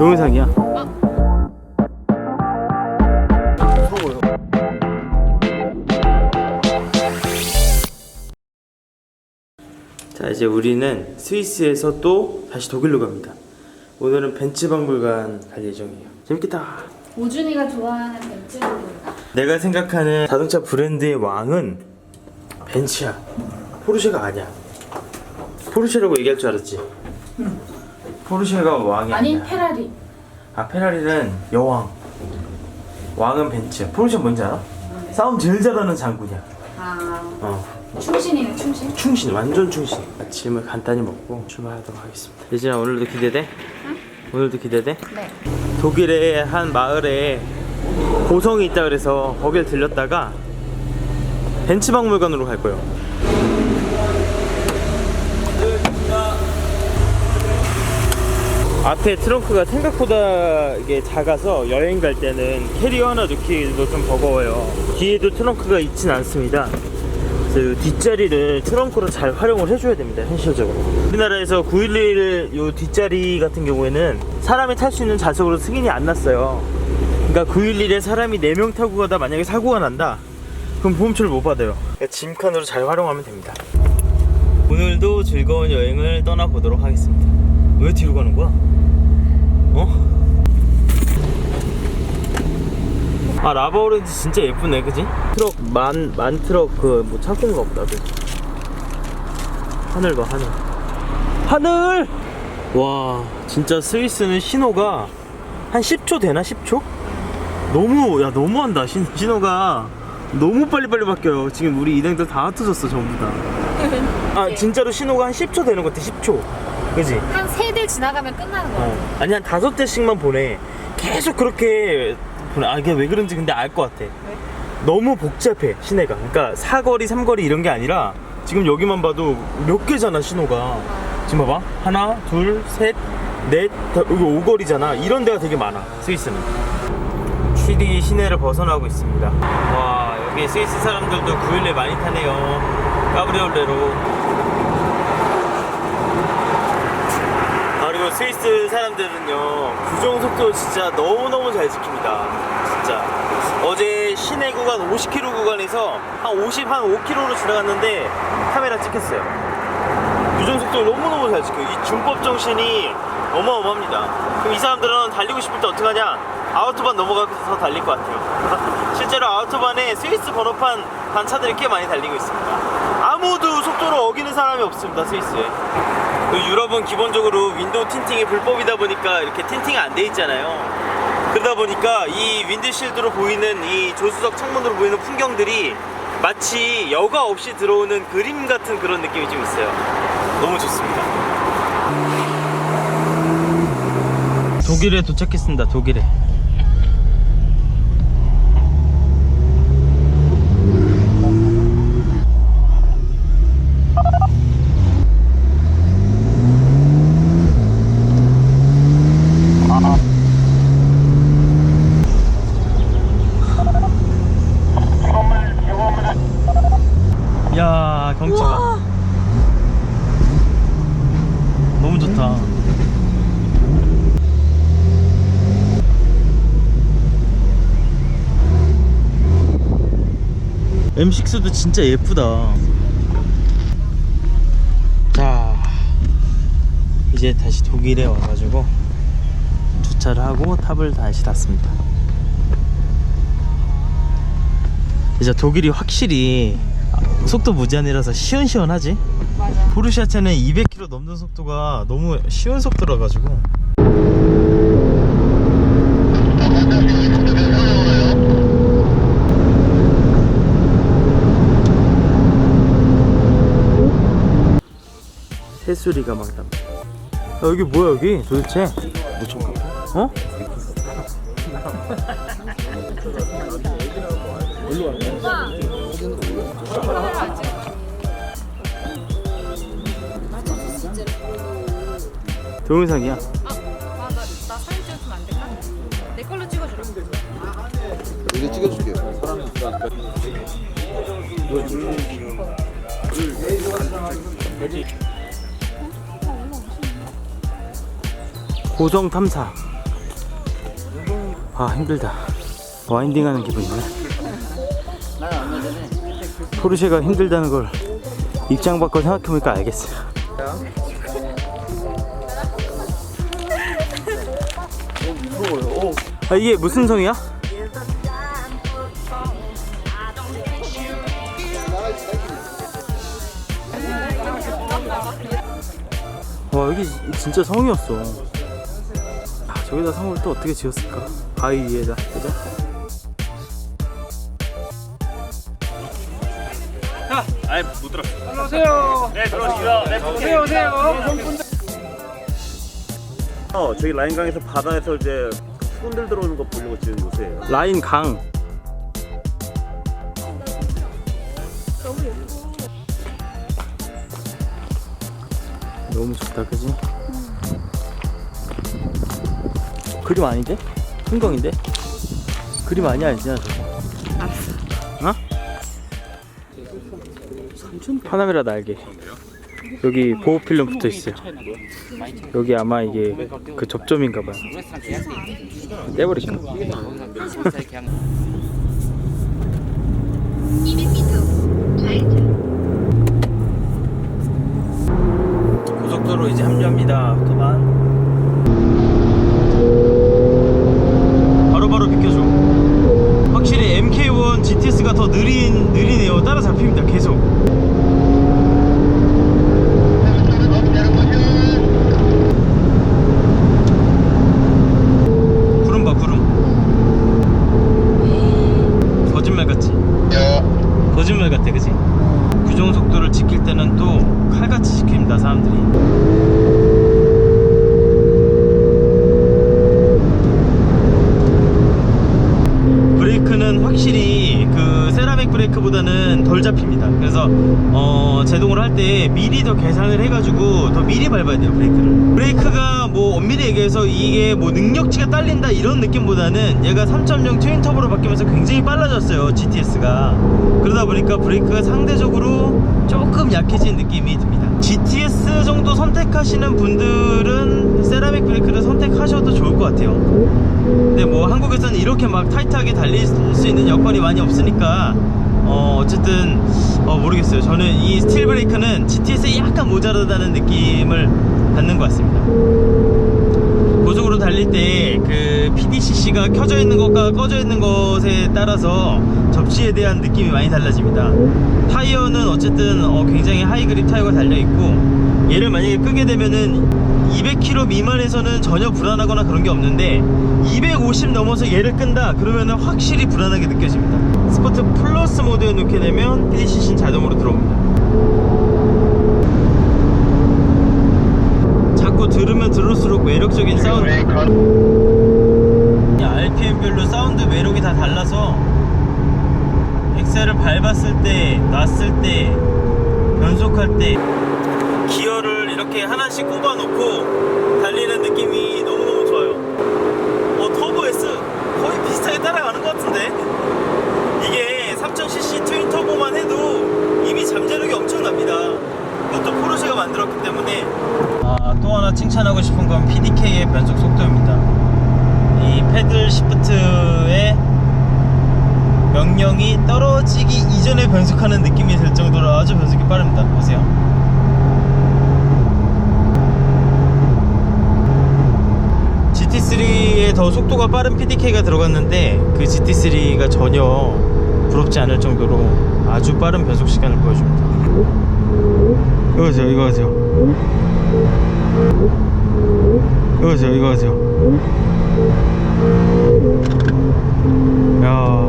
동영상이야. 자 이제 우리는 스위스에서 또 다시 독일로 갑니다. 오늘은 벤츠 박물관 갈 예정이에요. 재밌겠다. 오준이가 좋아하는 벤츠볼까? 내가 생각하는 자동차 브랜드의 왕은 벤츠야. 포르쉐가 아니야. 포르쉐라고 얘기할 줄 알았지. 포르쉐가 왕이 아니. 페라리. 아 페라리는 여왕. 왕은 벤츠. 포르쉐 뭔지 알아? 싸움 제일 잘하는 장군이야. 아 어. 충신이네 충신. 충신 완전 충신 아침을 간단히 먹고 출발하도록 하겠습니다 예진아 오늘도 기대돼? 오늘도 기대돼? 네. 독일의 한 마을에 고성이 있다 그래서 거길 들렸다가 벤츠 박물관으로 갈 거예요 앞에 트렁크가 생각보다 이게 작아서 여행 갈 때는 캐리어 하나 넣기도 좀 버거워요. 뒤에도 트렁크가 있진 않습니다. 그래서 이 뒷자리를 트렁크로 잘 활용을 해줘야 됩니다 현실적으로. 우리나라에서 911 요 뒷자리 같은 경우에는 사람이 탈 수 있는 좌석으로 승인이 안 났어요. 그러니까 911에 사람이 4명 타고 가다 만약에 사고가 난다 그럼 보험료를 못 받아요. 그러니까 짐칸으로 잘 활용하면 됩니다. 오늘도 즐거운 여행을 떠나보도록 하겠습니다 왜 뒤로 가는 거야? 어? 아 라바 오렌지 진짜 예쁘네 그지? 트럭 만, 만 트럭 그뭐 창고인가 보다 그지? 하늘 봐 하늘 하늘! 와 진짜 스위스는 신호가 한 10초 되나 10초? 너무 야 너무한다 신, 신호가 너무 빨리빨리 바뀌어요 지금 우리 일행들 다 흩어졌어 전부 다아 진짜로 신호가 한 10초 되는 것 같아 10초 그지? 한 세 대 지나가면 끝나는 거야. 어. 아니 한 다섯 대씩만 보내. 계속 그렇게 보내. 아 이게 왜 그런지 근데 알 것 같아. 너무 복잡해 시내가. 그러니까 사거리, 삼거리 이런 게 아니라 지금 여기만 봐도 몇 개잖아 신호가. 지금 봐봐 하나, 둘, 셋, 넷, 다, 여기 오거리잖아. 이런 데가 되게 많아 스위스는. 취리 시내를 벗어나고 있습니다. 와 여기 스위스 사람들도 911 많이 타네요. 까브리올레로. 아, 그리고 스위스 사람들은요 구정 속도 진짜 너무너무 잘 지킵니다. 진짜. 어제 시내 구간 50km 구간에서 한 50, 한 5km로 지나갔는데 카메라 찍혔어요. 구정 속도 너무너무 잘 지켜요. 이 준법 정신이 어마어마합니다. 그럼 이 사람들은 달리고 싶을 때 어떡하냐? 아우토반 넘어가서 달릴 것 같아요. 실제로 아우토반에 스위스 번호판 단차들이 꽤 많이 달리고 있습니다. 아무도 속도를 어기는 사람이 없습니다 스위스에. 그 유럽은 기본적으로 윈도우 틴팅이 불법이다 보니까 이렇게 틴팅이 안 돼 있잖아요. 그러다 보니까 이 윈드실드로 보이는 이 조수석 창문으로 보이는 풍경들이 마치 여과 없이 들어오는 그림 같은 그런 느낌이 좀 있어요. 너무 좋습니다. 독일에 도착했습니다. 독일에. 야 경치가 너무 좋다. M6도 진짜 예쁘다. 자, 이제 다시 독일에 와가지고 주차를 하고 탑을 다시 탔습니다. 이제 독일이 확실히 속도 무제한이라서 시원시원하지? 맞아. 포르쉐 차는 200km 넘는 속도가 너무 쉬운 속도라 가지고 새소리가 막 납니다. 아, 여기 뭐야 여기 도대체? 어? 동영상이야. 아 나 나 사진 찍어주면 안 될까? 내 걸로 찍어주라. 이제 찍어줄게요. 고성 탐사. 아 힘들다 와인딩하는 기분이네 포르쉐가 힘들다는 걸 입장 바꿔 생각해보니까 알겠어요 아 이게 무슨 성이야? 와 여기 진짜 성이었어 아, 저기다 성을 또 어떻게 지었을까? 바위 위에다 그죠? 야! 아이 못 들었어 안녕하세요 네 들어오시죠 네 오세요 오세요 어, 저기 라인강에서 바다에서 이제 수군들 들어오는 거 보려고 지은 곳이에요. 라인 강 너무 좋다 그지? 그림 아닌데? 풍경인데? 그림 아니야 아니잖아 저거 어? 파나메라 날개 여기 보호 필름 붙어 있어요 여기 아마 이게 그 접점인가 봐요 떼버리시나 200m 좌회전 고속도로 이제 합류합니다. 그만. 바로바로 비켜줘. MK1 GTS가 더 느린 느리네요. 따라 잡힙니다. 계속. 구름 봐 구름. 거짓말 같지? 거짓말 같아 그지? 규정 속도를 지킬 때는 또 칼같이 지킵니다 사람들이 브레이크는 확실히 그 세라믹 브레이크보다는 덜 잡힙니다. 그래서 어 제동을 할 때 미리 더 계산을 해가지고 더 미리 밟아야 돼요 브레이크를. 브레이크가 뭐 엄밀히 얘기해서 이게 뭐 능력치가 딸린다 이런 느낌보다는 얘가 3.0 트윈 터보로 바뀌면서 굉장히 빨라졌어요 GTS가. 그러다 보니까 브레이크가 상대적으로 조금 약해진 느낌이 듭니다. GTS 정도 선택하시는 분들은 세라믹 브레이크를 선택하셔도 좋을 것 같아요. 근데 뭐 한국에서는 이렇게 막 타이트하게 달릴 수 있는 여건이 많이 없으니까 어 어쨌든 어 모르겠어요. 저는 이 스틸 브레이크는 GTS에 약간 모자라다는 느낌을 받는 것 같습니다. 고속으로 달릴 때 그 PDCC가 켜져 있는 것과 꺼져 있는 것에 따라서 접시에 대한 느낌이 많이 달라집니다. 타이어는 어쨌든 어, 굉장히 하이 그립 타이어가 달려 있고 얘를 만약에 끄게 되면은 200km 미만에서는 전혀 불안하거나 그런 게 없는데 250 넘어서 얘를 끈다 그러면은 확실히 불안하게 느껴집니다. 스포트 플러스 모드에 놓게 되면 PDCC는 자동으로 들어옵니다. 자꾸 들으면 들을수록 매력적인 사운드 이 RPM별로 사운드 매력이 다 달라서 엑셀을 밟았을 때 놨을 때 변속할 때 이렇게 하나씩 꼽아 놓고 달리는 느낌이 너무너무 좋아요 어 터보 S 거의 비슷하게 따라가는 것 같은데 이게 3000cc 트윈 터보만 해도 이미 잠재력이 엄청납니다 이것도 포르쉐가 만들었기 때문에 아, 또 하나 칭찬하고 싶은 건 PDK의 변속 속도입니다. 이 패들 시프트의 명령이 떨어지기 이전에 변속하는 느낌이 들 정도로 아주 변속이 빠릅니다. 보세요. GT3에 더 속도가 빠른 PDK가 들어갔는데 그 GT3가 전혀 부럽지 않을 정도로 아주 빠른 변속 시간을 보여줍니다. 이거 보세요, 이거 보세요. 이거 보세요, 이거 보세요. 야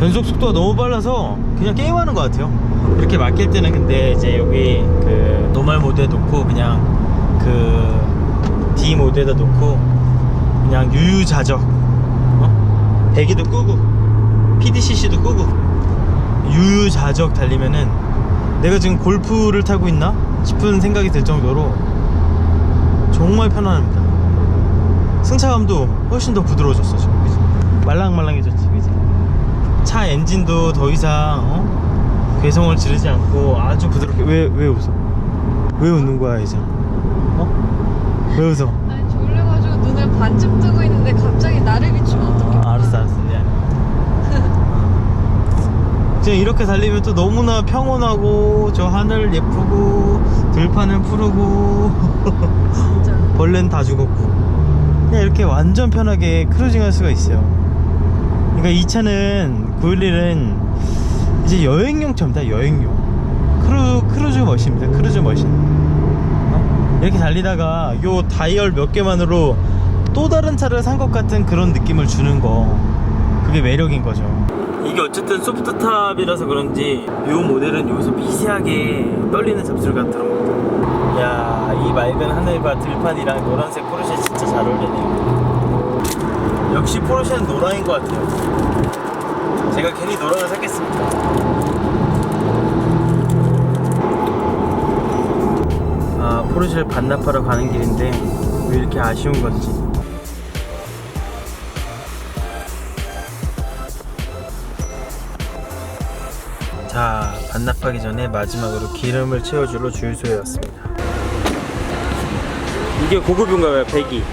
변속 속도가 너무 빨라서 그냥 게임하는 것 같아요. 이렇게 맡길 때는 근데 이제 여기 그 노멀 모드에 놓고 그냥 그 D 모드에다 놓고 그냥 유유자적 어? 배기도 끄고 PDCC도 끄고 유유자적 달리면은 내가 지금 골프를 타고 있나 싶은 생각이 들 정도로 정말 편안합니다. 승차감도 훨씬 더 부드러워졌어 지금 그지? 말랑말랑해졌지 그지? 차 엔진도 더 이상 어? 괴성을 지르지 않고 아주 부드럽게 왜 왜 웃어? 왜 웃는 거야 이제? 어? 왜 웃어? 반쯤 뜨고 있는데 갑자기 나를 비추면 어떡해? 아, 알았어 알았어 미안 지금 이렇게 달리면 또 너무나 평온하고 저 하늘 예쁘고 들판은 푸르고 진짜. 벌레는 다 죽었고 그냥 이렇게 완전 편하게 크루징 할 수가 있어요 그러니까 이 차는 911은 이제 여행용 차입니다 여행용 크루, 크루즈 머신입니다 크루즈 머신 어? 이렇게 달리다가 요 다이얼 몇 개만으로 또 다른 차를 산 것 같은 그런 느낌을 주는 거 그게 매력인 거죠 이게 어쨌든 소프트탑이라서 그런지 이 모델은 여기서 미세하게 떨리는 잡소리가 들어옵니다 야, 이 맑은 하늘과 들판이랑 노란색 포르쉐 진짜 잘 어울리네요. 역시 포르쉐는 노랑인 것 같아요. 제가 괜히 노랑을 샀겠습니까? 아, 포르쉐를 반납하러 가는 길인데 왜 이렇게 아쉬운 건지. 자, 반납하기 전에 마지막으로 기름을 채워주러 주유소에 왔습니다. 이게 고급인가 봐요, 배기.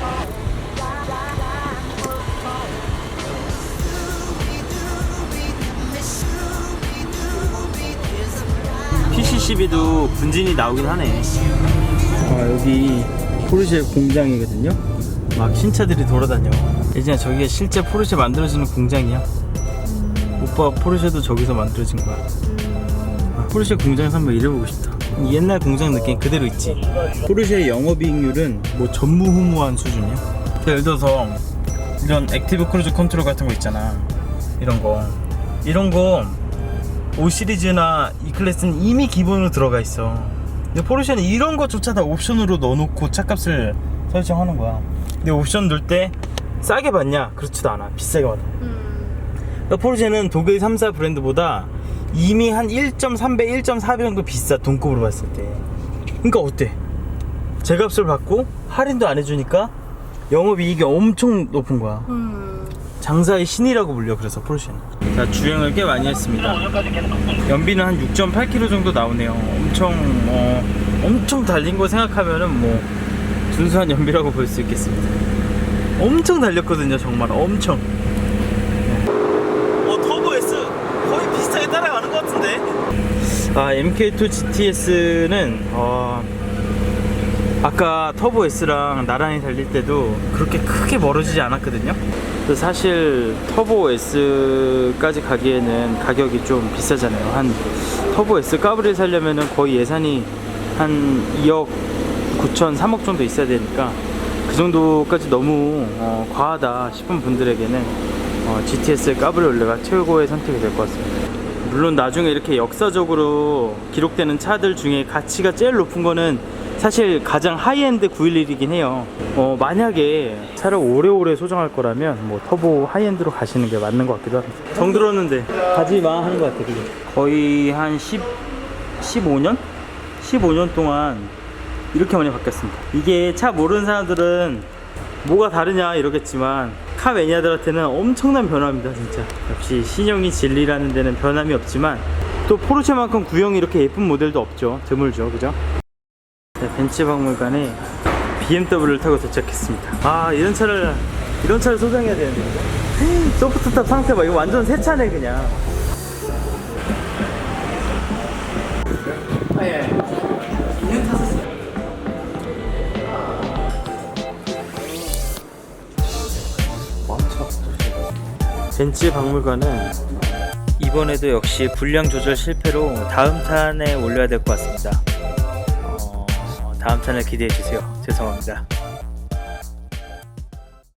PCCB도 분진이 나오긴 하네. 아, 여기 포르쉐 공장이거든요. 막 신차들이 돌아다녀. 예진아, 저기가 실제 포르쉐 만들어지는 공장이야. 오빠 포르쉐도 저기서 만들어진 거야. 아, 포르쉐 공장에서 한번 일해보고 싶다. 이 옛날 공장 느낌 그대로 있지. 포르쉐의 영업이익률은 뭐 전무후무한 수준이야. 예를 들어서 이런 액티브 크루즈 컨트롤 같은 거 있잖아. 이런 거. 이런 거 5 시리즈나 E 클래스는 이미 기본으로 들어가 있어. 근데 포르쉐는 이런 것조차 다 옵션으로 넣어놓고 차값을 설정하는 거야. 근데 옵션 넣을 때 싸게 받냐? 그렇지도 않아. 비싸게 받아. 음. 그러니까 포르쉐는 독일 3사 브랜드보다 이미 한 1.3배, 1.4배 정도 비싸 돈급으로 봤을 때. 그러니까 어때? 제값을 받고 할인도 안 해주니까 영업이익이 엄청 높은 거야. 음. 장사의 신이라고 불려 그래서 포르쉐는. 자 주행을 꽤 많이 했습니다. 연비는 한 6.8km 정도 나오네요. 엄청 어, 엄청 달린 거 생각하면은 뭐 준수한 연비라고 볼 수 있겠습니다. 엄청 달렸거든요, 정말 엄청. 어 터보 S 거의 비슷하게 따라가는 것 같은데. 아 MK2 GTS는 어, 아까 터보 S랑 나란히 달릴 때도 그렇게 크게 멀어지지 않았거든요. 사실 터보 S까지 가기에는 가격이 좀 비싸잖아요. 한 터보 S 까브리를 살려면은 거의 예산이 한 2억 9천, 3억 정도 있어야 되니까 그 정도까지 너무 어, 과하다 싶은 분들에게는 어, GTS 까브리올레가 최고의 선택이 될 것 같습니다. 물론 나중에 이렇게 역사적으로 기록되는 차들 중에 가치가 제일 높은 거는 사실 가장 하이엔드 911이긴 해요. 어, 만약에 차를 오래오래 소장할 거라면 뭐 터보 하이엔드로 가시는 게 맞는 것 같기도 합니다. 정 들었는데 가지 마 하는 것 같아. 그게. 거의 한 10, 15년? 15년 동안 이렇게 많이 바뀌었습니다. 이게 차 모르는 사람들은 뭐가 다르냐 이러겠지만 카 매니아들한테는 엄청난 변화입니다 진짜. 역시 신형이 진리라는 데는 변함이 없지만 또 포르쉐만큼 구형이 이렇게 예쁜 모델도 없죠. 드물죠 그죠? 네, 벤츠 박물관에 BMW를 타고 도착했습니다. 아 이런 차를 이런 차를 소장해야 되는데. 소프트탑 상태 봐. 이거 완전 새 차네 그냥 벤츠 박물관은 이번에도 역시 분량 조절 실패로 다음 탄에 올려야 될 것 같습니다. 어, 다음 탄을 기대해 주세요. 죄송합니다.